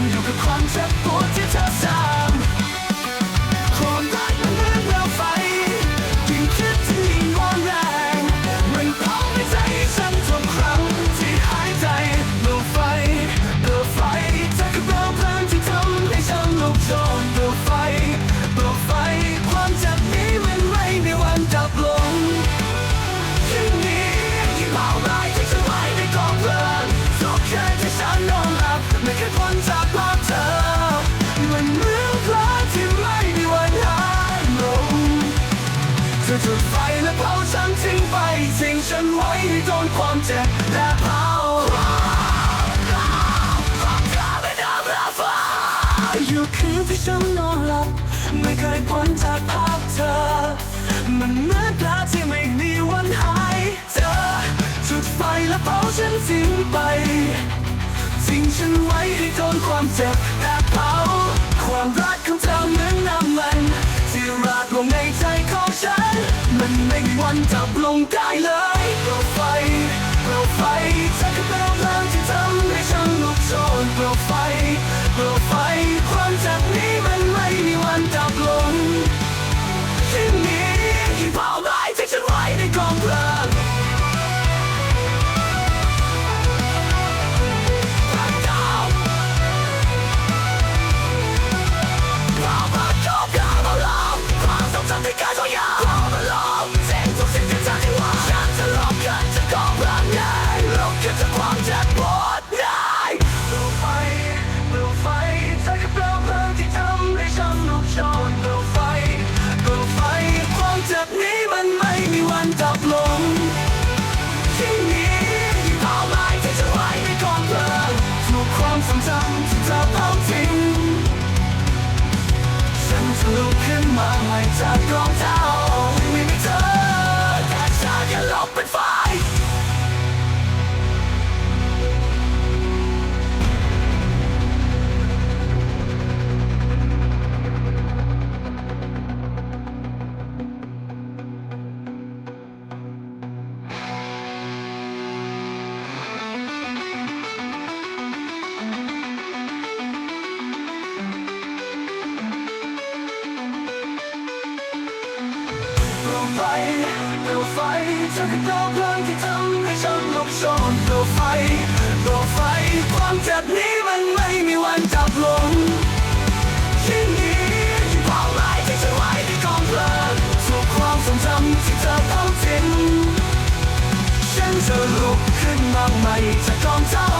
งอยู่กับความเจ็บ อจุดไฟและเผาฉันทิ้งไปทิ้งฉันไว้ให้โดนความเจ็บและเผาอยู่คืนที่ฉันนอนหลับ ไม่เคยพ้นจากภาพเธอ มันเหมือนปลาที่ไม่มีวันหายเจอจุดไฟและเผาฉันทิ้งไปทิ้งฉันไว้ให้โดนความเจ็บและเผา ไม่มีวันดับลงได้เลยเปลวไฟเปลวไฟเธอคือเปลวเพลิงที่ทำให้ฉันลุกโชนเปลวไฟเปลวไฟ จำที่เธอเผาทิ้งฉันจะลุกขึ้นมาใหม่จากกองเท้า ไฟเปลวไฟเธอคือเปลวเพลิงที่ทำให้ฉันลุกโชนเปลวไฟเปลวไฟความเจ็บนี้มันไม่มีวันดับลงที่นี้ที่เผาไหม้ที่ฉันไว้ในกองเพลิงสู่ความทรงจำที่เธอเผาทิ้งฉันจะลุกขึ้นมาใหม่จากกองเจ้า